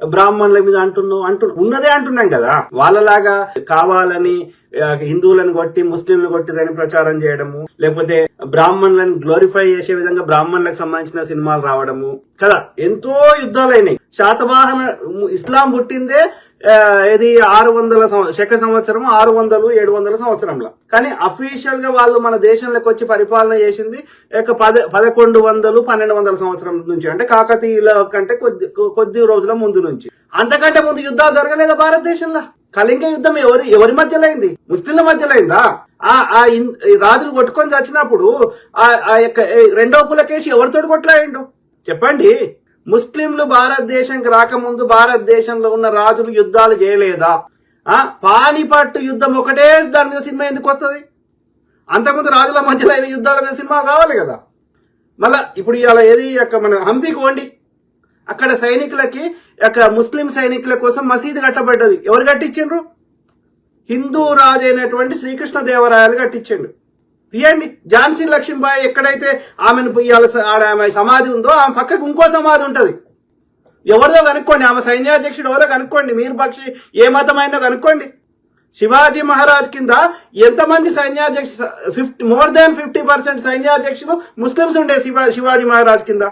బ్రాహ్మణుల మీద అంటున్నావు అంటు ఉన్నదే అంటున్నాం కదా. వాళ్ళలాగా కావాలని హిందువులను కొట్టి ముస్లింలను కొట్టిరని ప్రచారం చేయడము లేకపోతే బ్రాహ్మణులను గ్లోరిఫై చేసే విధంగా బ్రాహ్మణులకు సంబంధించిన సినిమాలు రావడము కదా? ఎంతో యుద్ధాలైనాయి శాతవాహన ఇస్లాం పుట్టిందే ఇది ఆరు వందల శక సంవత్సరం ఆరు వందలు ఏడు వందల సంవత్సరంలో. కానీ అఫీషియల్గా వాళ్ళు మన దేశంలోకి వచ్చి పరిపాలన చేసింది ఒక పద పదకొండు వందలు పన్నెండు వందల సంవత్సరం నుంచి. అంటే కాకతీయుల కంటే కొద్ది కొద్ది రోజుల ముందు నుంచి. అంతకంటే ముందు యుద్ధాలు జరగలేదా భారతదేశంలో? కళింగ యుద్ధం ఎవరి ఎవరి మధ్యలో అయింది ముస్లింల మధ్యలో అయిందా ఆ ఆ ఇన్- ఈ రాజులు కొట్టుకొని చచ్చినప్పుడు ఆ ఆ యొక్క రెండో పులకేసి ఎవరితోటి కొట్లాడిండు? చెప్పండి. ముస్లింలు భారతదేశంకి రాకముందు భారతదేశంలో ఉన్న రాజులు యుద్ధాలు చేయలేదా? ఆ? పానిపట్టు యుద్ధం ఒకటే దాని మీద సినిమా ఎందుకు వస్తుంది? అంతకుముందు రాజుల మధ్యలో అయిన యుద్ధాల మీద సినిమాలు రావాలి కదా. మళ్ళా ఇప్పుడు ఇవాళ ఏది యొక్క మన హంపీకి వండి అక్కడ సైనికులకి యొక్క ముస్లిం సైనికుల కోసం మసీదు కట్టబడ్డది. ఎవరు కట్టించిండ్రు? హిందూ రాజు అయినటువంటి శ్రీకృష్ణ దేవరాయలు కట్టించిండు. తీయండి. ఝాన్సీ లక్ష్మీబాయి ఎక్కడైతే ఆమెను పుయ్యాల స- ఆడ ఆమె సమాధి ఉందో ఆమె పక్కకు ఇంకో సమాధి ఉంటుంది. ఎవరిదో కనుక్కోండి. ఆమె సైన్యాధ్యక్షుడు ఎవరో కనుక్కోండి. మీరు పక్షి ఏ మతమైనా కనుక్కోండి. శివాజీ మహారాజ్ కింద ఎంతమంది సైన్యాధ్యక్ష fifty more than fifty percent సైన్యాధ్యక్షులు Muslims ఉండే శివా శివాజీ మహారాజ్ కింద?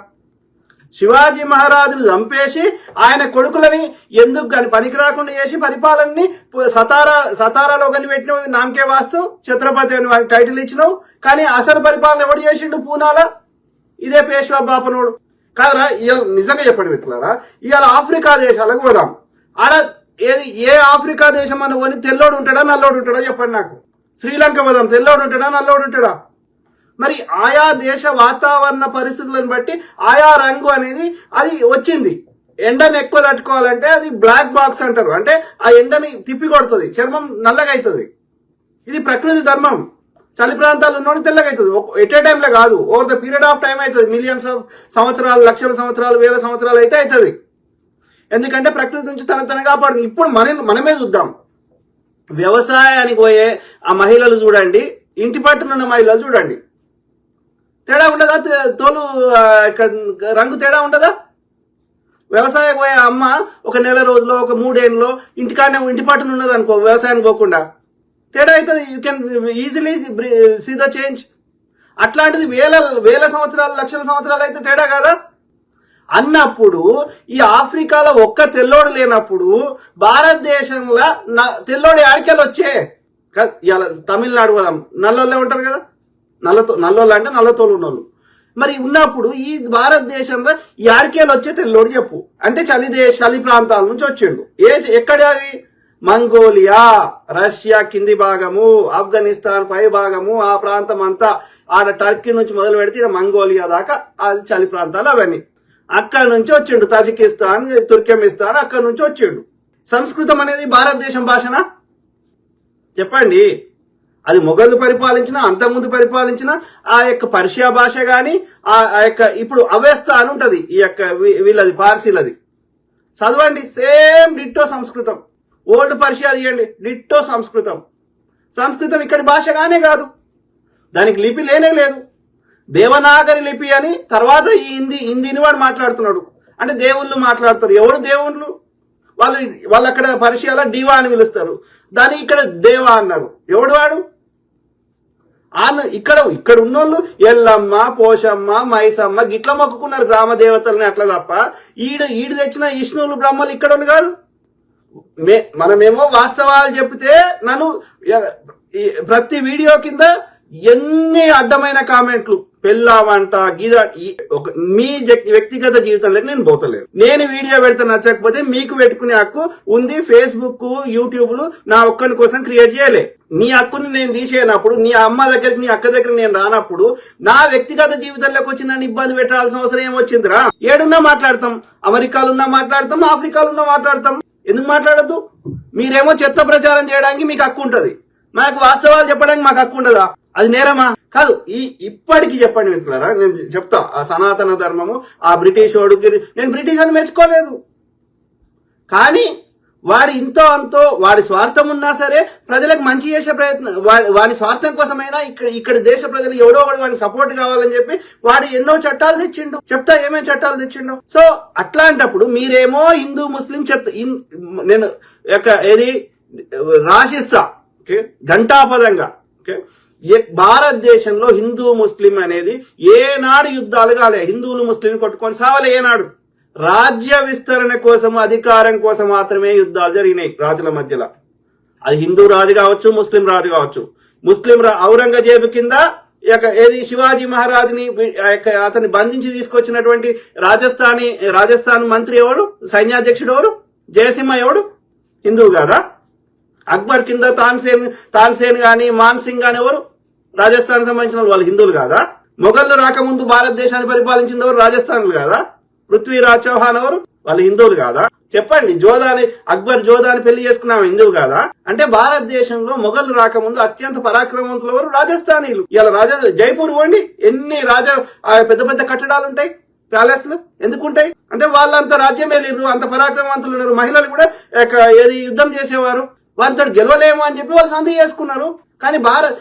శివాజీ మహారాజును చంపేసి ఆయన కొడుకులని ఎందుకు కానీ పనికి రాకుండా చేసి పరిపాలనని సతారా సతారాలో కనిపెట్టినవి నామకే వాస్తు ఛత్రపతి అని వారికి టైటిల్ ఇచ్చినావు. కానీ అసలు పరిపాలన ఎవడు చేసిండు? పూనాల. ఇదే పేష్వా బాపనోడు. కాదరా ఇవాళ నిజంగా చెప్పండి మిత్రులారా ఇవాళ ఆఫ్రికా దేశాలకు పోదాం. ఆడ ఏది ఏ ఆఫ్రికా దేశం అని పోని తెల్లోడు ఉంటాడా నల్లోడు ఉంటాడా చెప్పండి నాకు. శ్రీలంక పోదాం తెల్లోడు ఉంటాడా నల్లోడు ఉంటాడా? మరి ఆయా దేశ వాతావరణ పరిస్థితులను బట్టి ఆయా రంగు అనేది అది వచ్చింది. ఎండను ఎక్కువ తట్టుకోవాలంటే అది బ్లాక్ బాక్స్ అంటారు. అంటే ఆ ఎండని తిప్పి కొడుతుంది. చర్మం నల్లగా అవుతుంది ఇది ప్రకృతి ధర్మం. చలి ప్రాంతాలు ఉన్నోడు తెల్లగా అవుతుంది ఎట్ ఏ టైంలో కాదు. Over the period of time అవుతుంది మిలియన్స్ ఆఫ్ సంవత్సరాలు లక్షల సంవత్సరాలు వేల సంవత్సరాలు అయితే అవుతుంది ఎందుకంటే ప్రకృతి నుంచి తన తన కాపాడు ఇప్పుడు మన మనమే చూద్దాం. వ్యవసాయానికి పోయే ఆ మహిళలు చూడండి. ఇంటి పట్టునున్న మహిళలు చూడండి. తేడా ఉండదా? తే- తోలు రంగు తేడా ఉండదా? వ్యవసాయం పోయే అమ్మ ఒక నెల రోజులో ఒక మూడేళ్ళలో ఇంటికానే ఇంటి పట్టున ఉన్నది అనుకో వ్యవసాయానికి పోకుండా. తేడా అవుతుంది you can easily see the change అట్లాంటిది వేల వేల సంవత్సరాలు లక్షల సంవత్సరాలు అయితే తేడా కదా? అన్నప్పుడు ఈ ఆఫ్రికాలో ఒక్క తెల్లోడు లేనప్పుడు భారతదేశంలో న- తెల్లోడు ఆడికెళ్ళి వచ్చే ఇలా తమిళనాడు పోదాం. నల్లోళ్ళే ఉంటారు కదా? నల్లతో నల్లోళ్ళు అంటే నల్లతోలు ఉన్నోళ్ళు. మరి ఉన్నప్పుడు ఈ భారతదేశంలో ఈ ఆడికేలు వచ్చే తెల్లోడు చెప్పు. అంటే చలి దేశ చలి ప్రాంతాల నుంచి వచ్చిండు. ఏ ఎక్కడ అవి? మంగోలియా రష్యా కింది భాగము ఆఫ్ఘనిస్తాన్ పై భాగము ఆ ప్రాంతం అంతా ఆడ టర్కీ నుంచి మొదలు పెడితే ఇక్కడ మంగోలియా దాకా అది చలి ప్రాంతాలు అవన్నీ. అక్కడ నుంచి వచ్చిండు తజికిస్తాన్ తుర్కెమిస్తాన్ అక్కడ నుంచి వచ్చిండు. సంస్కృతం అనేది భారతదేశం భాషనా? చెప్పండి. అది మొఘలు పరిపాలించిన అంతకుముందు పరిపాలించిన ఆ యొక్క పర్షియా భాష కానీ ఆ ఆ యొక్క ఇప్పుడు అవేస్త అని ఉంటుంది ఈ యొక్క వీ- వీళ్ళది పార్సీలది. చదవండి సేమ్ డిట్టో సంస్కృతం. ఓల్డ్ పర్షియా తీయండి డిట్టో సంస్కృతం. సంస్కృతం ఇక్కడి భాషగానే కాదు. దానికి లిపి లేనే లేదు. దేవనాగరి లిపి అని తర్వాత ఈ హిందీ హిందీని వాడు మాట్లాడుతున్నాడు. అంటే దేవుళ్ళు మాట్లాడతారు. ఎవడు దేవుళ్ళు? వాళ్ళు వాళ్ళు అక్కడ పర్షియాలో డివా అని పిలుస్తారు. దాన్ని ఇక్కడ దేవా అన్నారు. ఎవడు వాడు? ఆన ఇక్కడ ఇక్కడ ఉన్నోళ్ళు ఎల్లమ్మ పోషమ్మ మైసమ్మ గిట్ల మొక్కుకున్నారు గ్రామ దేవతల్ని అట్లా తప్ప. ఈడు ఈడు తెచ్చిన విష్ణువులు బ్రహ్మలు ఇక్కడ కాదు. మే మనమేమో వాస్తవాలు చెప్తే నన్ను ప్రతి వీడియో కింద ఎన్ని అడ్డమైన కామెంట్లు పెళ్ళామంట గీద ఒక మీ వ్యక్తిగత జీవితంలోకి నేను పోతలేను. నేను వీడియో పెడితే నచ్చకపోతే మీకు పెట్టుకునే హక్కు ఉంది ఫేస్బుక్ యూట్యూబ్ నా ఒక్కని కోసం క్రియేట్ చేయలే. నీ హక్కుని నేను తీసేయనప్పుడు నీ అమ్మ దగ్గరికి నీ అక్క దగ్గర నేను రానప్పుడు నా వ్యక్తిగత జీవితంలోకి వచ్చి నన్ను ఇబ్బంది పెట్టాల్సిన అవసరం ఏమొచ్చిందిరా? ఏడున్నా మాట్లాడతాం అమెరికాలున్నా మాట్లాడతాం ఆఫ్రికాలున్నా మాట్లాడతాం. ఎందుకు మాట్లాడద్దు? మీరేమో చెత్త ప్రచారం చేయడానికి మీకు హక్కు ఉంటది. మాకు వాస్తవాలు చెప్పడానికి మాకు హక్కు ఉండదా? అది నేరమా? కాదు ఈ ఇప్పటికి చెప్పండి మిత్రులారా నేను చెప్తా ఆ సనాతన ధర్మము ఆ బ్రిటిష్ వాడికి నేను బ్రిటిష్ అని మెచ్చుకోలేదు. కానీ వాడి ఇంతో అంతో వాడి స్వార్థం ఉన్నా సరే ప్రజలకు మంచి చేసే ప్రయత్నం వాడి వాడి స్వార్థం కోసమైనా ఇక్కడ ఇక్కడ దేశ ప్రజలు ఎవడో ఒకడు వాడికి సపోర్ట్ కావాలని చెప్పి వాడు ఎన్నో చట్టాలు తెచ్చిండు. చెప్తా ఏమేమి చట్టాలు తెచ్చిండు. సో అట్లాంటప్పుడు మీరేమో హిందూ ముస్లిం చెప్తా నేను యొక్క ఏది రాసిస్తా ఓకే ఘంటాపదంగా ఓకే భారతదేశంలో హిందూ ముస్లిం అనేది ఏనాడు యుద్ధాలు కాలే. హిందువులు ముస్లింలు కొట్టుకొని సావలే ఏనాడు. రాజ్య విస్తరణ కోసం అధికారం కోసం మాత్రమే యుద్ధాలు జరిగినాయి రాజుల మధ్యలో. అది హిందూ రాజు కావచ్చు ముస్లిం రాజు కావచ్చు. ముస్లిం ఔరంగజేబు కింద యొక్క ఏది శివాజీ మహారాజుని యొక్క అతన్ని బంధించి తీసుకొచ్చినటువంటి రాజస్థానీ రాజస్థాన్ మంత్రి ఎవడు సైన్యాధ్యక్షుడు ఎవరు? జయసింహ ఎవడు? హిందువు కాదా? అక్బర్ కింద తాన్సేన్ తాన్సేన్ గాని మాన్సింగ్ గాని ఎవరు? రాజస్థాన్ సంబంధించిన వాళ్ళు హిందువులు కాదా? మొఘళ్ళు రాకముందు భారతదేశాన్ని పరిపాలించింది ఎవరు? రాజస్థాన్లు కాదా? పృథ్వీరాజ్ చౌహాన్ ఎవరు? వాళ్ళు హిందువులు కాదా? చెప్పండి జోదాని అక్బర్ జోదాని పెళ్ళి చేసుకున్నాం హిందువు కాదా? అంటే భారతదేశంలో మొఘలు రాకముందు అత్యంత పరాక్రమవంతులు ఎవరు? రాజస్థానీలు. ఇలా రాజా జైపూర్ పోండి. ఎన్ని రాజా పెద్ద పెద్ద కట్టడాలు ఉంటాయి? ప్యాలెస్లు. ఎందుకుంటాయి అంటే వాళ్ళంత రాజ్యం లేరు అంత పరాక్రమవంతులు ఉన్నారు. మహిళలు కూడా ఏది యుద్ధం చేసేవారు? వారితో గెలవలేము అని చెప్పి వాళ్ళు సంధి చేసుకున్నారు. కానీ భారత్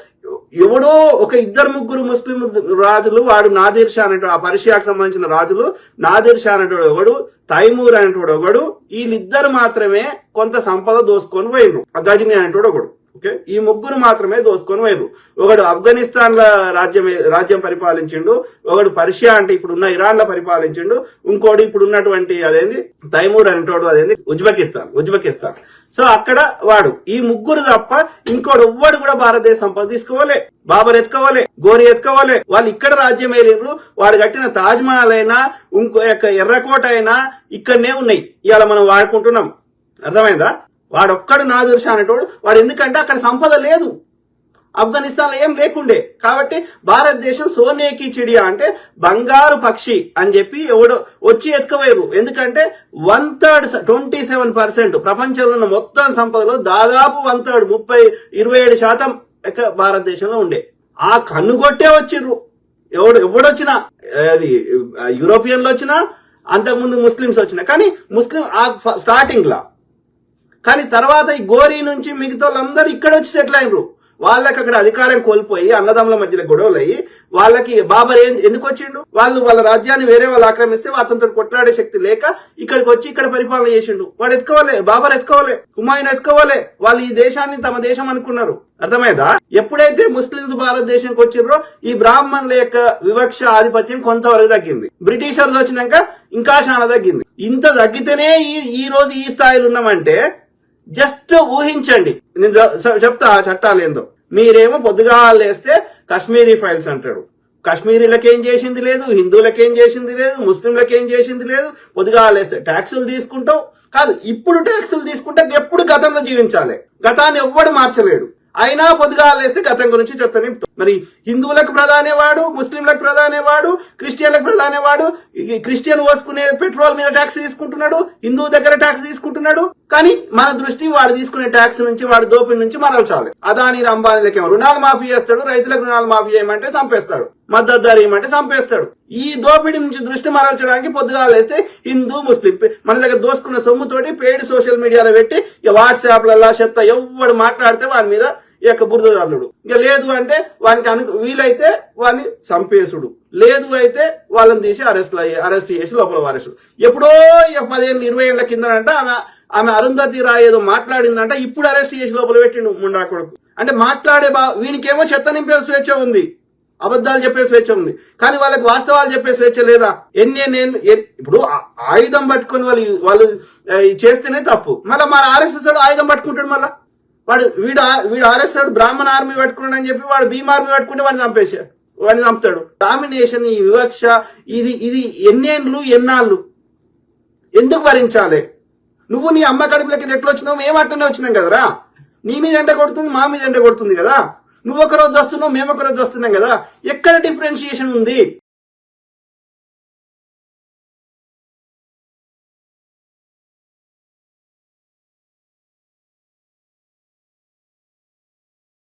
ఎవడో ఒక ఇద్దరు ముగ్గురు ముస్లిం రాజులు వాడు నాదిర్ షా అనేటువంటి ఆ పర్షియాకు సంబంధించిన రాజులు నాదిర్ షా అనేటోడు ఒకడు తైమూర్ అనేటోడు ఒకడు వీళ్ళిద్దరు మాత్రమే కొంత సంపద దోసుకొని పోయిండ్రు. ఆ గజని అనేటోడు ఒకడు. ఓకే? ఈ ముగ్గురు మాత్రమే దోసుకొని వైపు ఒకడు ఆఫ్ఘనిస్తాన్ రాజ్యం రాజ్యం పరిపాలించిండు ఒకడు పర్షియా అంటే ఇప్పుడు ఉన్న ఇరాన్లో పరిపాలించిండు ఇంకోటి ఇప్పుడు ఉన్నటువంటి అదేంది? తైమూర్ అనేటోడు అదేంది? Uzbekistan Uzbekistan. సో అక్కడ వాడు ఈ ముగ్గురు తప్ప ఇంకోడు ఎవ్వడు కూడా భారతదేశ సంపద తీసుకోవాలి బాబర్ ఎత్తుకోవాలే గోరి ఎత్తుకోవాలే. వాళ్ళు ఇక్కడ రాజ్యం వేలిర్రు వాడు కట్టిన తాజ్ మహల్ అయినా ఇంకో యొక్క ఎర్రకోట అయినా ఇక్కడనే ఉన్నాయి. ఇవాళ మనం వాడుకుంటున్నాం. అర్థమైందా? వాడొక్కడు నాదుర్షా అనేటోడు వాడు ఎందుకంటే అక్కడ సంపద లేదు. ఆఫ్ఘనిస్తాన్లో ఏం లేకుండే. కాబట్టి భారతదేశం సోనేకి చిడియా అంటే బంగారు పక్షి అని చెప్పి ఎవడో వచ్చి ఎత్తుకపోయారు. ఎందుకంటే one third twenty seven percent ప్రపంచంలో ఉన్న మొత్తం సంపదలో దాదాపు వన్ థర్డ్ ముప్పై ఇరవై ఏడు శాతం ఎక్క భారతదేశంలో ఉండే. ఆ కన్నుగొట్టే వచ్చిర్రు. ఎవడు ఎవడొచ్చినా అది యూరోపియన్లు వచ్చినా అంతకుముందు ముస్లిమ్స్ వచ్చినా. కానీ ముస్లిం ఆ స్టార్టింగ్లా కానీ తర్వాత ఈ గోరీ నుంచి మిగతా వాళ్ళందరూ ఇక్కడ వచ్చి సెటిల్ అయినరు వాళ్ళకి అక్కడ అధికారం కోల్పోయి అన్నదమ్ముల మధ్యలో గొడవలు అయ్యి వాళ్ళకి బాబర్ ఏం ఎందుకు వచ్చిండు వాళ్ళు వాళ్ళ రాజ్యాన్ని వేరే వాళ్ళు ఆక్రమిస్తే అతనితో కొట్లాడే శక్తి లేక ఇక్కడికి వచ్చి ఇక్కడ పరిపాలన చేసిండు. వాడు ఎత్తుకోవాలే బాబర్ ఎత్తుకోవాలే హుమాయూన్ ఎత్తుకోవాలే. వాళ్ళు ఈ దేశాన్ని తమ దేశం అనుకున్నారు. అర్థమైందా? ఎప్పుడైతే ముస్లింలు భారతదేశంకి వచ్చిర్రో ఈ బ్రాహ్మణుల యొక్క వివక్ష ఆధిపత్యం కొంతవరకు తగ్గింది. బ్రిటిషర్స్ వచ్చినాక ఇంకా చాలా తగ్గింది. ఇంత తగ్గితేనే ఈ ఈ రోజు ఈ స్థాయిలో ఉన్నామంటే జస్ట్ ఊహించండి. నేను చెప్తా ఆ చట్టాలు ఏందో. మీరేమో పొద్దుగా లేస్తే కాశ్మీరీ ఫైల్స్ అంటాడు. కశ్మీరీలకు ఏం చేసింది లేదు హిందువులకు ఏం చేసింది లేదు ముస్లింలకు ఏం చేసింది లేదు పొద్దుగా లేస్తే ట్యాక్సులు తీసుకుంటావు కాదు ఇప్పుడు ట్యాక్సులు తీసుకుంటే ఎప్పుడు గతంలో జీవించాలి? గతాన్ని ఎవ్వడు మార్చలేడు. అయినా పొద్దుగా లేస్తే గతం గురించి చెత్త నింపుతాం మరి హిందువులకు ప్రధానేవాడు ముస్లింలకు ప్రధానేవాడు క్రిస్టియన్లకు ప్రధానేవాడు ఈ క్రిస్టియన్ పోసుకునే పెట్రోల్ మీద ట్యాక్స్ తీసుకుంటున్నాడు హిందువు దగ్గర ట్యాక్స్ తీసుకుంటున్నాడు. కానీ మన దృష్టి వాడు తీసుకునే ట్యాక్స్ నుంచి వాడి దోపిడి నుంచి మరల్చాలి. అదాని అంబానీలకేమో రుణాలు మాఫీ చేస్తాడు రైతులకు రుణాలు మాఫీ చేయమంటే చంపేస్తాడు. మద్దతుదారు ఏమంటే ఇవ్వమంటే చంపేస్తాడు. ఈ దోపిడీ నుంచి దృష్టి మరల్చడానికి పొద్దుగా లేస్తే హిందూ ముస్లిం మన దగ్గర దోసుకున్న సొమ్ముతోటి పేడ్ సోషల్ మీడియాలో పెట్టి వాట్సాప్లలో చెత్త ఎవడు మాట్లాడితే వాడి మీద ఈ యొక్క బురదదారులుడు. ఇంకా లేదు అంటే వానికి అను వీలైతే వాడిని చంపేసుడు. లేదు అయితే వాళ్ళని తీసి అరెస్ట్ అరెస్ట్ చేసి లోపల వారేసుడు ఎప్పుడో ఇక పదిహేను ఇరవై ఏళ్ళ అంటే ఆమె ఆమె అరుంధతి రాయ్ ఏదో మాట్లాడిందంట ఇప్పుడు అరెస్ట్ చేసి లోపల పెట్టిండు ముండా కొడుకు. అంటే మాట్లాడే బా వీనికేమో చెత్త నింపే స్వేచ్ఛ ఉంది. అబద్ధాలు చెప్పే స్వేచ్ఛ ఉంది. కానీ వాళ్ళకి వాస్తవాలు చెప్పే స్వేచ్ఛ లేదా? ఎన్ని నేను ఇప్పుడు ఆయుధం పట్టుకొని వాళ్ళు వాళ్ళు చేస్తేనే తప్పు. మళ్ళీ మన ఆర్ఎస్ఎస్ ఆయుధం పట్టుకుంటాడు మళ్ళీ? వాడు వీడు ఆ- వీడు ఆర్ఎస్ఆడు బ్రాహ్మణ ఆర్మీ పట్టుకున్నాడు అని చెప్పి వాడు భీమ్ ఆర్మీ పట్టుకుంటే వాడిని చంపేశాడు వాడిని చంపుతాడు. డామినేషన్ ఈ వివక్ష ఇది ఇది ఎన్నేళ్ళు ఎన్నాళ్ళు? ఎందుకు భరించాలి? నువ్వు నీ అమ్మ కడుపులకి ఎట్లా వచ్చినావు? మేము అట్టనే వచ్చినాం కదరా? నీ మీద ఎండ కొడుతుంది మా మీద ఎండ కొడుతుంది కదా? నువ్వు ఒక రోజు వస్తున్నావు మేము ఒక రోజు వస్తున్నాం కదా? ఎక్కడ డిఫరెన్షియేషన్ ఉంది?